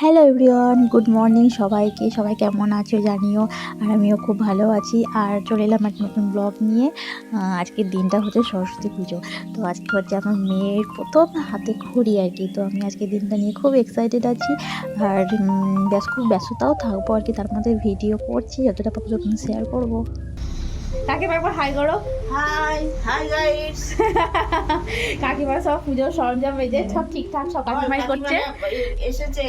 Hello everyone good morning সবাইকে সবাই কেমন আছো জানিও? আর আমিও খুব ভালো আছি। আর চলে এলাম একটা নতুন ব্লগ নিয়ে। আজকের দিনটা হচ্ছে সরস্বতী পুজো। তো আজকে হচ্ছে আমার মেয়ের প্রথম হাতে খড়ি আর কি। তো আমি আজকে দিনটা নিয়ে খুব এক্সাইটেড আছি। আর উম, ব্যাস খুব ব্যস্ততাও থাকব আর কি। তার মধ্যে ভিডিও করছি যতটা পাবো শেয়ার করব। কাকিমা একবার হাই করো। হাই হাই গাইস কাকিমা সব পুজোর সরঞ্জাম যে সব ঠিকঠাক সব কাকিমাই করছে। এসেছে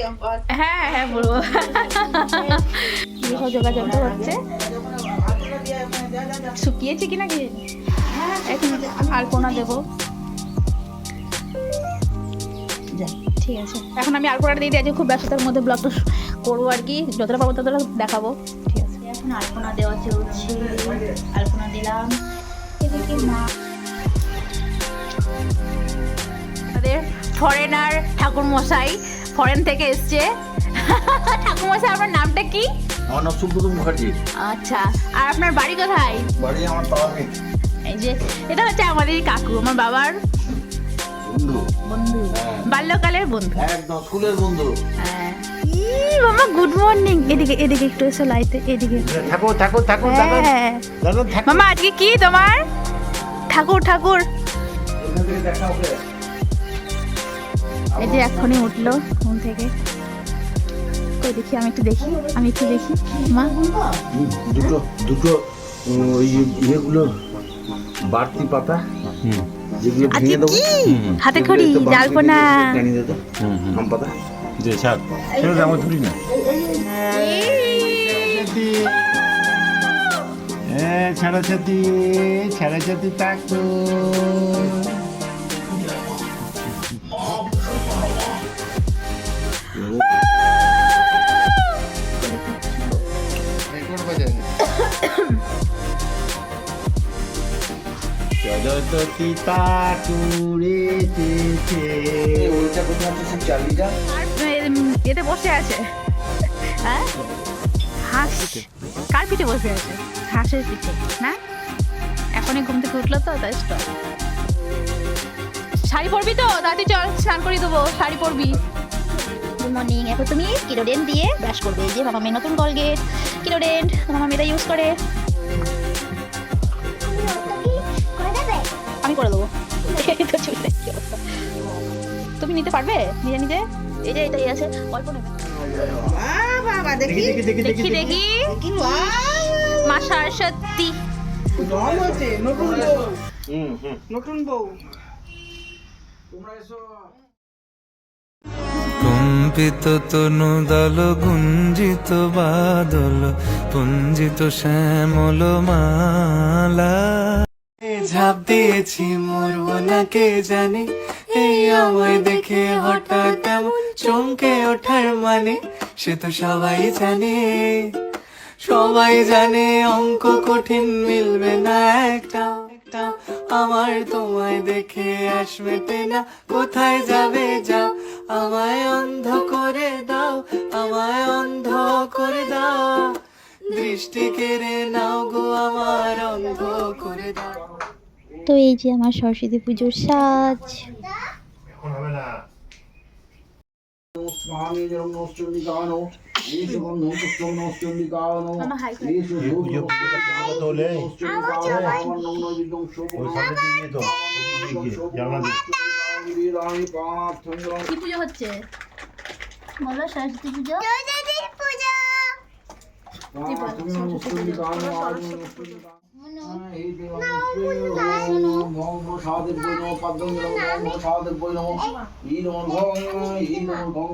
হ্যাঁ হ্যাঁ বলব। সব যোগাযোগটা হচ্ছে। শুকিয়েছে কি? নাকি এখন আলপনা দেবো। ঠিক আছে। এখন আমি আলপনাটা দিয়ে দিই আজকে খুব ব্যস্ততার মধ্যে ব্লগটা করব আর কি। যতটা পাবো ততটা দেখাবো। এখন আলপনা দেওয়া চলছে আলপনা দিলাম। এদিকে মা। ফরেনার ঠাকুর মশাই ফরেন থেকে এসছে। ঠাকুর মশাই আপনার নামটা কি? আমার নাম সুব্রত মুখার্জি। আচ্ছা আর আপনার বাড়ি কোথায়? বাড়ি আমার পাওয়ারমিট এই যে এটা হচ্ছে আমাদের কাকু আমার বাবার বন্ধু। বন্ধু। হ্যাঁ। বাল্যকালের বন্ধু। একদম স্কুলের বন্ধু। হ্যাঁ। ই, মামা গুড মর্নিং এদিকে এদিকে একটু এসো লাইতে এদিকে। থাকো থাকো থাকো দাদা হ্যাঁ। থাকো মামা আজকে কি তোমার? ঠাকুর ঠাকুর। এই যে এখনই উঠল ঘুম থেকে। কই দেখি আমি একটু দেখি আমি একটু দেখি। মা? দুটো দুটো ওই ইয়েগুলো বাড়তি পাতা যেগুলো ভেঙে দেবো। হাতে খড়ি জালপনা। পাতা। যে ছাড় সেটা আমার ধরি না ছাড়া ছাতি ছাড়া ছাতি তাকো কোথায় আছে সেই চালিটা আর উম, এতে বসে আছে। হ্যাঁ? হাঁস কার পিঠে বসে আছে? হাঁসের পিঠে না? এখনই ঘুম থেকে উঠল তো তাই স্টপ শাড়ি পরবি তো? দাদি চল স্নান করিয়ে দেবো শাড়ি পরবি। গুড মর্নিং এখন তুমি কিলোডেন্ট দিয়ে ব্রাশ করবে যে মামা মেয়ে নতুন কলগেট কিলোডেন্ট মামা মেয়েটা ইউজ করে। আমি করে দেবো। তুমি নিতে পারবে? নিজে নিজে এই যে এটাই আছে। অল্প বাবা দেখি। দেখি দেখি দেখি মা সরস্বতী। নতুন বউ। হুম হুম। নতুন বউ। তোমরা এসো। কম্পিত তনু দল গুঞ্জিত বাদল পুঞ্জিত শ্যামল মালা। ঝাঁপ দিয়েছি মরব না কে জানে এই আমায় দেখে হঠাৎ চমকে ওঠার মানে সে তো সবাই জানে। সবাই জানে অঙ্ক কঠিন মিলবে না একটা একটা। আমার তোমায় দেখে আসবে না কোথায় যাবে যাও আমায় অন্ধ করে দাও আমায় অন্ধ করে দাও। দৃষ্টি কেড়ে নাও গো আমার অন্ধ করে দাও। তো এই যে আমার সরস্বতী পুজোর সাজ। স্বামী নমস্চন্দিকানো এসু বন্ধু পুষ্প নমস্চন্দিকানো মামা হাই করে। এসু এই পুজো পুজোটা পুজোটা তো হলে ওই সামনে দিয়ে নিয়ে তো ওদিকে গিয়ে, জানলা দিয়ে। কি পুজো হচ্ছে? বলো সরস্বতী পুজো। এই নম ভং এই নম ভং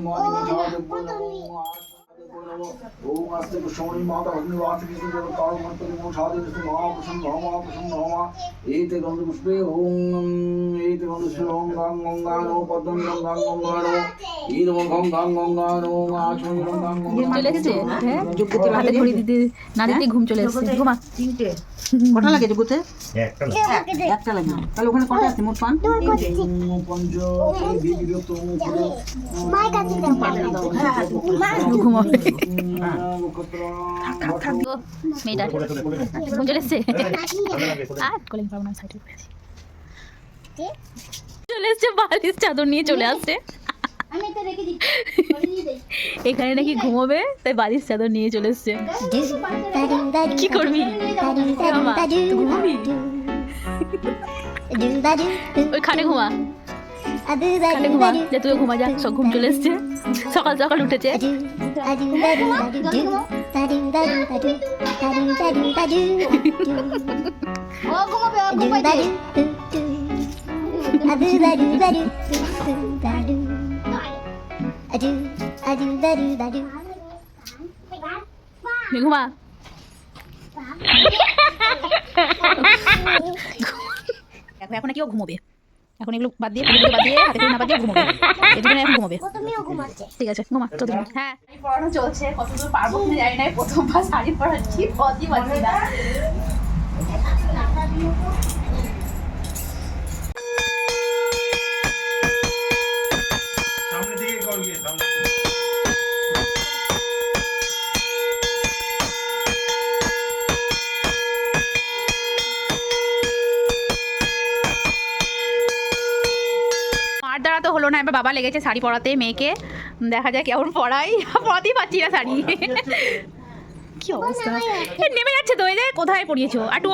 ঈদ গং গাং আচমনি ঘুম চলে এসেছে হ্যাঁ হাতে ঘড়ি দিতে না দিতে ঘুম চলে এসেছে ঘুমা তিনটে কটা লাগে যোগুতে একটা লাগে তাহলে ওখানে কটা আছে মোট পান পঞ্চ বিবিরত মুখে ঘুমাবে হ্যাঁ মেয়েটা চলে এসেছে আর কোলে পাবো না সাইডে চলে এসছে বালিশ চাদর নিয়ে চলে আসছে এখানে নাকি ঘুমোবে তাই বাড়ির চাদর নিয়ে চলে এসছে কি করবি ঘুমাবি ওই খাটে ঘুমা খাটে ঘুমা যে তুই ঘুমা যা সব ঘুম চলে এসছে সকাল সকাল উঠেছে Oh, aku mau aku aja. Adu badu badu badu. Adu adu badu badu. Được không ạ? À? Khoe con nó kêu không một biết. এখন এগুলো বাদ দিয়ে এগুলো বাদ দিয়ে হাতে না বাদ দিয়ে ঘুমোবে। এই দুজনে এখন ঘুমোবে। ঠিক আছে ঘুমা তো তুমি হ্যাঁ। পড়ানো চলছে কতদূর পারব কিনা জানি না প্রথমবার শাড়ি পরাচ্ছি পদই পাচ্ছি না। দ্বারা তো হলো না এবার বাবা লেগেছে শাড়ি পরাতে, মেয়েকে। দেখা যায় কেমন পড়াই পরাতেই পাচ্ছি না শাড়ি। কি অবস্থা? নেমে যাচ্ছে তো, এই যে কোথায় পড়িয়েছো আর একটু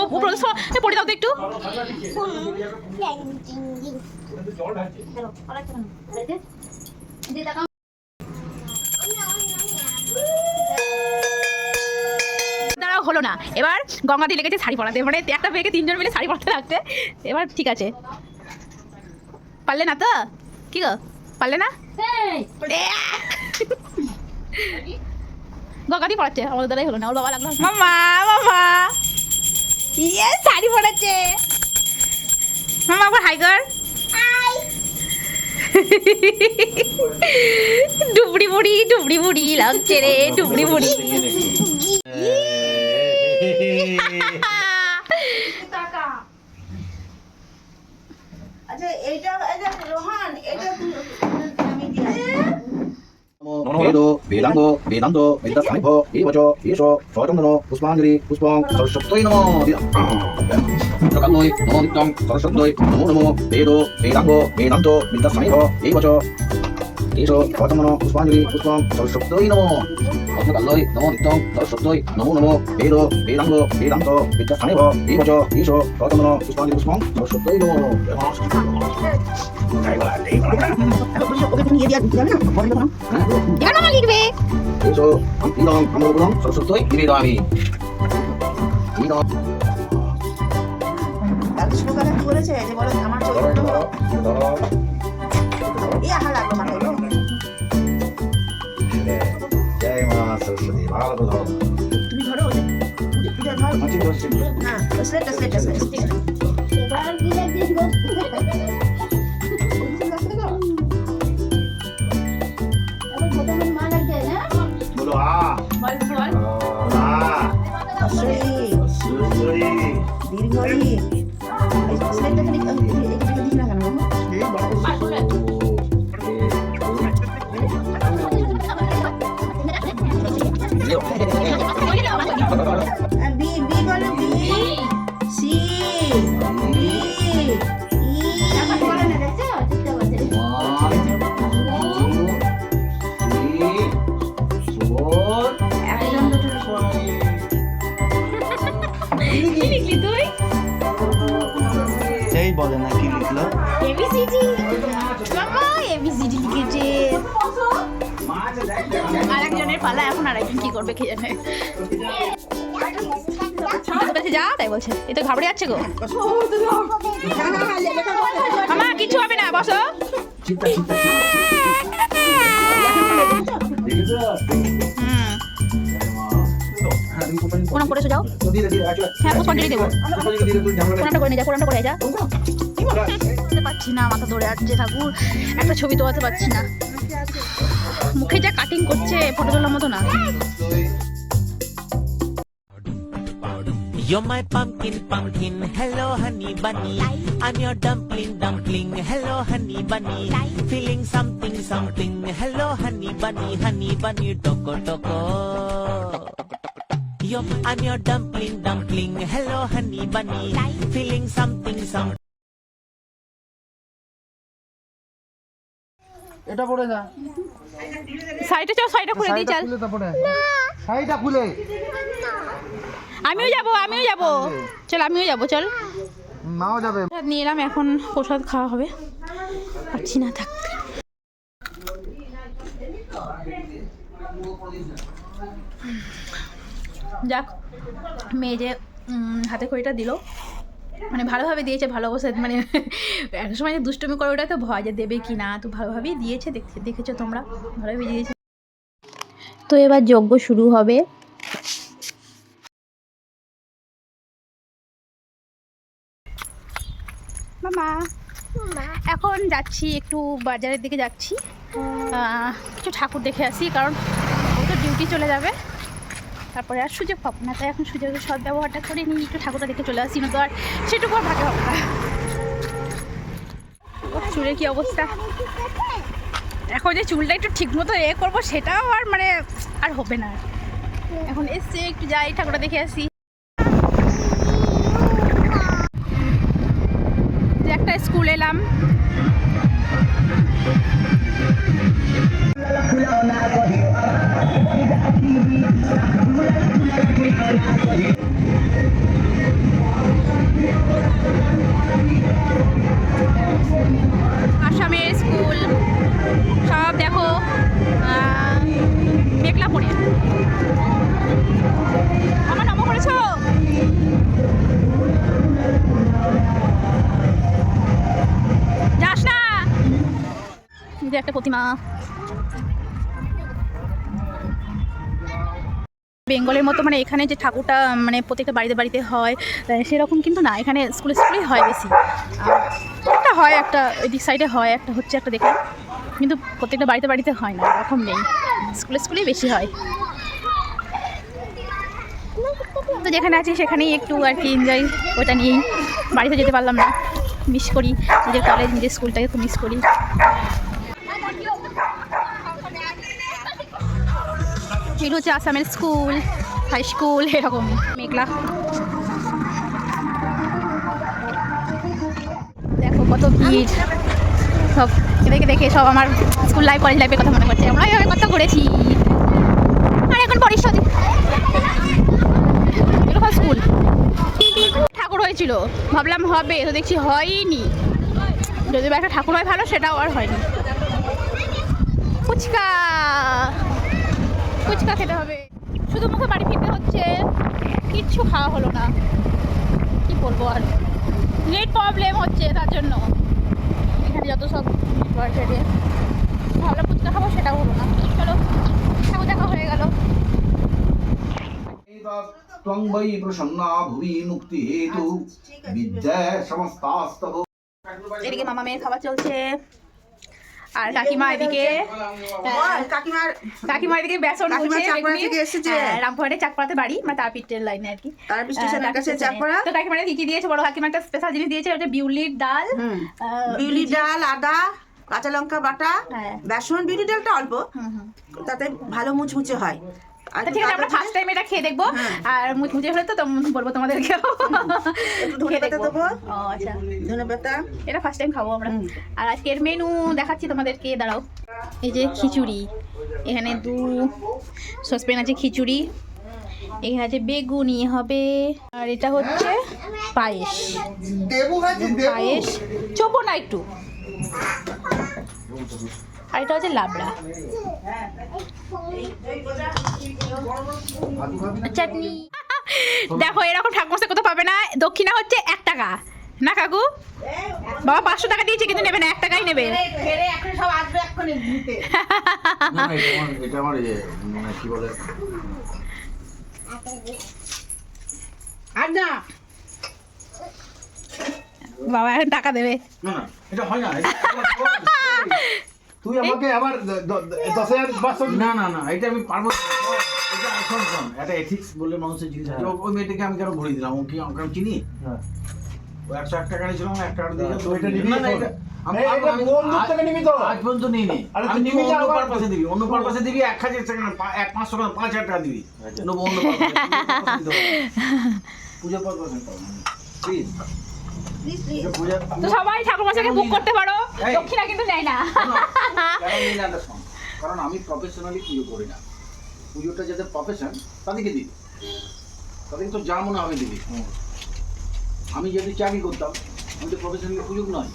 পড়ে দাও তো একটু। হলো না। এবার গঙ্গাদি লেগেছে শাড়ি পরাতে। মানে একটা মেয়েকে তিনজন মিলে শাড়ি পরাতে লাগছে। এবার ঠিক আছে। পারলে না তো? কি গো? পারলে না? গঙ্গাদি পড়াচ্ছে। আমাদের দ্বারাই হলো না। ওর বাবা লাগল। মামা মামা ইয়ে শাড়ি পড়াচ্ছে। মামা একবার হাই কর। ডুবড়ি বুড়ি ডুবড়ি বুড়ি লাগছে রে ডুবড়ি বুড়ি আচ্ছা এইটা এটা রোহান এটা আমি নমো বেদাঙ্গ বেদান্ত বেদাস্থানিভ এবচ এষো সচন্দন পুষ্পাঞ্জলি পুষ্পং নমো নমো নিত্যং নমো নমো। বেদ বেদাঙ্গ বেদান্ত বিদ্যাস্থানিভ এবচ। এষো সচন্দন পুষ্পাঞ্জলি পুষ্পং সরস্বত্যৈ নমো কাল্লই নমো নিত্যং সরস্বত্যৈ নমো নমো বেদ বেদাঙ্গ বেদান্ত বিদ্যাস্থানিভ এবচ এষো সচন্দন পুষ্পাঞ্জলি পুষ্পং সরস্বত্যৈ নমো করো লিখবে এসো ইদং আমোদং সরস্বত্যই নিবেদয়ামি ইদং তাহলে শ্লোকানে কি বলেছে? যে বলে আমার চরিত্র ধরো তুমি ধরো ওই যে- এটা ধরো মাটি ধরছি না স্লেটটা এবিসিডি মামা এবিসিডি লিখেছে আরেকজনের পালা এখন আরেকজন কি করবে কে জানে। যা তাই বলছে। এ তো ঘাবড়ে যাচ্ছে গো। মামা কিছু হবে না বসো। প্রণাম করেছ যাও? হ্যাঁ পুষ্পাঞ্জলি দেবো প্রণামটা করে নিয়ে যা প্রণামটা করে যা পারছি না মাথা ধরে আসছে ঠাকুর একটা ছবি তোলাতে পারছি না মুখে যা কাটিং করছে ফটো তোলার মতো না You're my pumpkin, pumpkin. Hello, honey bunny. I'm your dumpling, dumpling. Hello, honey bunny. Feeling something, something. Hello, honey bunny, honey bunny. Toko, toko. Yo, I'm your dumpling, dumpling. Hello, honey bunny. Feeling something, something. এটা পড়ে যা। শাড়িটা চল শাড়িটা খুলে দিই চল। তারপরে শাড়িটা খুলে। আমিও যাব আমিও যাব। চল আমিও যাব চল। মাও যাবে। প্রসাদ নিয়ে এলাম এখন প্রসাদ খাওয়া হবে। পারছি না থাকতে যাক মেয়ে যে হাতে খড়িটা দিল। মানে ভালোভাবে দিয়েছে ভালো অবস্থায় মানে এক সময় দুষ্টমি করে ওটা তো ভয় যে দেবে কি না তো ভালোভাবেই দিয়েছে দেখে দেখেছ তোমরা ভালোভাবে দিয়েছে। তো এবার যজ্ঞ শুরু হবে। মামা এখন যাচ্ছি একটু বাজারের দিকে যাচ্ছি। আহ, কিছু ঠাকুর দেখে আসি কারণ ও তো ডিউটি চলে যাবে। তারপরে আর সুযোগ পাবো না। তাই এখন সুযোগের সদ ব্যবহারটা করে নিই একটু ঠাকুরটা দেখে চলে আসি না তো আর সেটুকু আর ভাগে হবে না। চুলের কি অবস্থা? এখন যে চুলটা একটু ঠিক মতো এ করব, সেটাও আর মানে আর হবে না। এখন এসছে, একটু যাই ঠাকুরটা দেখে আসি। একটা স্কুল এলাম। বেঙ্গলের মতো মানে এখানে যে ঠাকুরটা মানে প্রত্যেকটা বাড়িতে বাড়িতে হয় সেরকম কিন্তু না। এখানে স্কুলে স্কুলেই হয় বেশি। একটা হয় একটা এদিক সাইডে হয়, একটা হচ্ছে একটা দেখলাম। কিন্তু প্রত্যেকটা বাড়িতে বাড়িতে হয় না, এরকম নেই। স্কুলে স্কুলেই বেশি হয়। তো যেখানে আছি সেখানেই একটু আর কি এনজয় ওটা নিয়েই। বাড়িতে যেতে পারলাম না মিস করি। নিজের কলেজ নিজের স্কুলটাকে খুব মিস করি। এগুলো হচ্ছে আসামের স্কুল। হাই স্কুল এরকম মেঘলা। দেখো কত ভিড়। সব এদেরকে দেখে সব আমার স্কুল লাইফ কলেজ লাইফের কথা মনে করছে আমরা এইভাবে কত করেছি আর এখন পরিষদ স্কুল ঠাকুর হয়েছিল। ভাবলাম হবে, তো দেখছি হয়নি। যদি বা একটা ঠাকুর হয় ভালো, সেটাও আর হয়নি। ফুচকা! ফুচকা খেতে হবে। শুধু মুখে বাড়ি ফিরতে হচ্ছে কিচ্ছু খাওয়া হলো না। কি বলব আর? নেট প্রবলেম হচ্ছে তার জন্য। এখানে যত সব মার্কেটে ভালো ফুচকা খাব সেটাও হলো না। চলো সেও দেখা হয়ে গেল। এদিকে মামা মেয়ের খাবার চলছে। আর কাকিমা এদিকে কাকিমার কাকিমা এদিকে বেসন এসেছে। হ্যাঁ, রামপুরহাটে চাকপাড়াতে বাড়ি মানে তারাপীঠের লাইনে আর কি তার স্টেশনের হ্যাঁ, কাছে চাকপাড়া। তো কাকিমা কি কি দিয়েছে বড় কাকিমা একটা স্পেশাল জিনিস দিয়েছে ওটা বিউলির ডাল বিউলির ডাল আদা কাঁচা লঙ্কা বাটা হ্যাঁ। বেসন বিউলি ডালটা অল্প। তাতে ভালো মুচমুচে হয় ঠিক আছে আমরা ফার্স্ট টাইম এটা খেয়ে দেখব। হ্যাঁ। আর মুচমুচে হলে তো তখন বলব তোমাদেরকেও। একটু খেয়ে দেখব। ও আচ্ছা। ধনে এটা ফার্স্ট টাইম খাব আমরা। আর আজকের মেনু দেখাচ্ছি তোমাদেরকে দাঁড়াও। এই যে খিচুড়ি। এখানে দু সসপ্যান আছে খিচুড়ি। এখানে আছে বেগুনি হবে। আর এটা হচ্ছে পায়েস। পায়েস। চোপো না একটু। আর এটা হচ্ছে লাবড়া। চাটনি। দেখো এরকম ঠাকুর কোথাও পাবে না। দক্ষিণা হচ্ছে এক টাকা। না কাকু? বাবা পাঁচশো টাকা দিয়েছে কিন্তু নেবে না এক টাকাই নেবে। বাবা এখন টাকা দেবে। না এটা হয় না তুই আমাকে আবার দশ হাজার পাঁচশো না না না এটা আমি পারব এটা এথিক্স বলে মানুষের জিনিস আছে। ও- ওই মেয়েটাকে আমি কেন ঘুরিয়ে দিলাম? ও কি আমাকে আমি চিনি? হ্যাঁ। ও একশো এক টাকা নিয়েছিল এক টাকা দিয়ে তো এটা নিবি? না না? এটা অন্য পারপাসে তো সবাই ঠাকুর মশাইকে বুক করতে পারো। দক্ষিণা কিন্তু নেয় না। কারণ আমি প্রফেশনালি পুজো করি না। পুজোটা যাদের প্রফেশন তাদেরকে দিবি তাদেরকে তো যা মনে হবে দিবি। আমি যদি চাকরি করতাম আমি তো প্রফেশনালি পুজো নয়।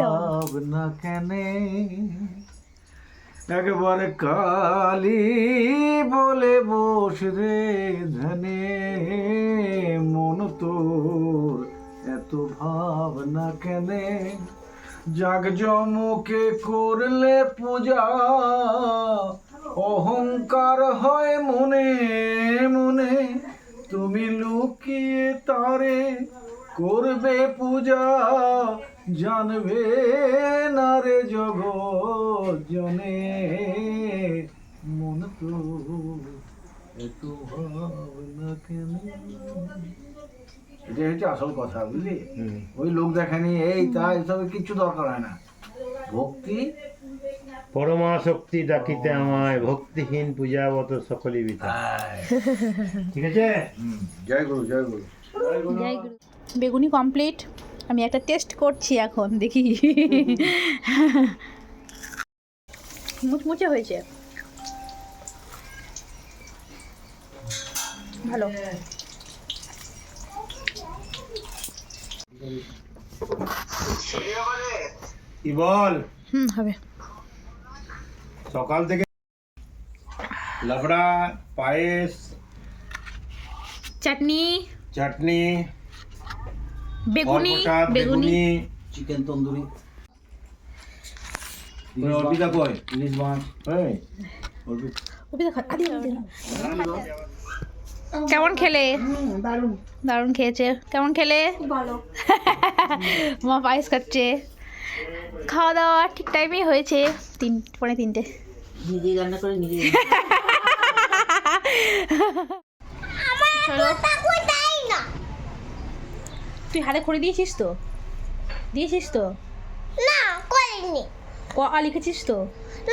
ভাবনা কেনে একবার কালি বলে বস রে ধনে মন তোর এত ভাবনা কেনে জাগ জমকে করলে পূজা অহংকার হয় মনে মনে তুমি লুকিয়ে তারে করবে পূজা জানবে না রে জগৎ জনে মন তো এত ভাবনা কেন এটা হচ্ছে আসল কথা বুঝলি? ওই লোক দেখানি এই তা এসব কিচ্ছু দরকার হয় না। ভক্তি? পরমা শক্তি ডাকিতে আমায় ভক্তিহীন পূজাবত সকলই বিতা ঠিক আছে? জয় গুরু জয় গুরু। বেগুনি কমপ্লিট আমি একটা টেস্ট করছি এখন দেখি। মুচমুচে হয়েছে। ভালো। কি বল? হুম হবে। সকাল থেকে লাবড়া পায়েস চাটনি। চাটনি বেগুনি প্রসাদ বেগুনি। বেগুনি। চিকেন তন্দুরি। ওই অর্পিতা কই? ইলিশ মাছ। এই, অর্পি- ওপি দেখো আদি আদি কেমন খেলে? দারুণ। দারুণ খেয়েছে। কেমন খেলে? ভালো মা পায়েস খাচ্ছে। খাওয়া দাওয়া ঠিক টাইমেই হয়েছে তিন পৌনে তিনটে। রান্না করে তুই হাতে খড়ি দিয়েছিস তো? দিয়েছিস তো? না করিনি। ক আ লিখেছিস তো?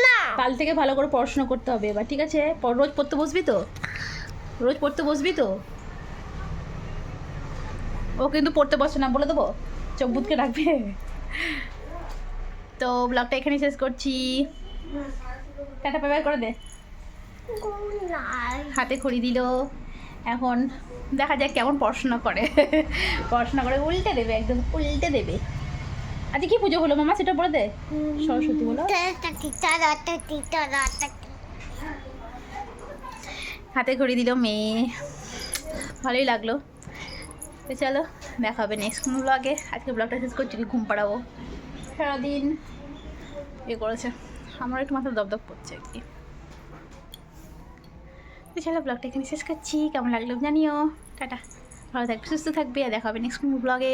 না। কাল থেকে ভালো করে পড়াশোনা করতে হবে। এবার ঠিক আছে রোজ পড়তে বসবি তো? রোজ পড়তে বসবি তো? ও কিন্তু পড়তে বসে না বলে দেবো। চোখ বুধকে রাখবে। তো ব্লগটা এখানে শেষ করছি। টাটা পেপার করে দে। হাতে খড়ি দিল। এখন দেখা যাক কেমন পড়াশোনা করে। পড়াশোনা করে উল্টে দেবে একদম উল্টে দেবে। আজকে কি পুজো হলো মামা? সেটা বলে দে। সরস্বতী বলো। হাতে ঘড়ি দিল মেয়ে। ভালোই লাগল। তো চলো, দেখা হবে নেক্সট কোনো ব্লগে আজকে ব্লগটা শেষ করছি, ঘুম পাড়াবো। সারাদিন এ করেছে। আমার একটু মাথা দপদপ করছে আর কি। তো চলো ব্লগটা এখানে শেষ করছি। কেমন লাগল জানিও। টাটা। ভালো থাকবে, সুস্থ থাকবে। আর দেখা হবে নেক্সট কোনো ব্লগে